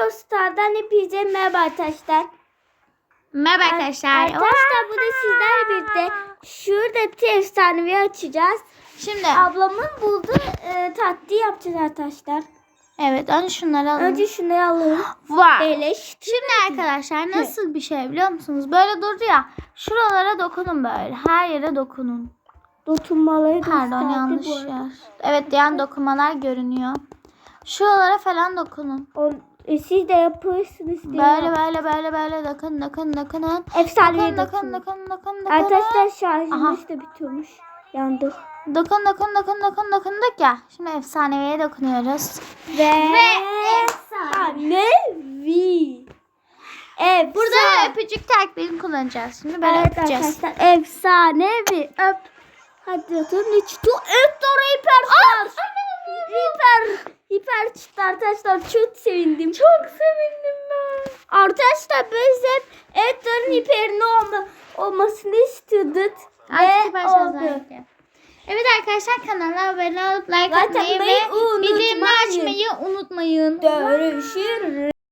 Brawl Stars'dan hepinize merhaba arkadaşlar. Merhaba arkadaşlar. Arkadaşlar bu da sizlerle birlikte şurada bir efsanevi açacağız. Şimdi Ablamın bulduğu e, tatlıyı yapacağız arkadaşlar. evet önce şunları alalım. Önce şunları alalım. Beleş. Şimdi arkadaşlar nasıl bir şey biliyor musunuz? Böyle durdu ya. Şuralara dokunun böyle. Her yere dokunun. Dokunmaları Pardon yanlış yer. Evet yan dokunmalar görünüyor. Şuralara falan dokunun. E, siz de yapıyorsunuz diye. Böyle böyle böyle böyle dokun dokun dokunun. Efsanevi Dokun dokun dokun. dokun dokun dokun. Arkadaşlar şarjımız da bitiyormuş. Yandık. Dokun dokun dokun dokun dokunduk ya. Şimdi efsaneviye dokunuyoruz. Ve, efsane. efsanevi. Evet. Burada öpücük taktiğini kullanacağız. Şimdi böyle Evet öpeceğiz. arkadaşlar efsanevi öp. Hadi hiç tu öp. Hiper hiper çıktı arkadaşlar çok sevindim. Çok sevindim ben. Arkadaşlar biz hep Edgar'ın hiperini olma, olmasını istiyorduk. Artık Ve oldu. Evet arkadaşlar kanala abone olup like Like atmayı atmayı ve bildirimleri açmayı unutmayın. Görüşürüz.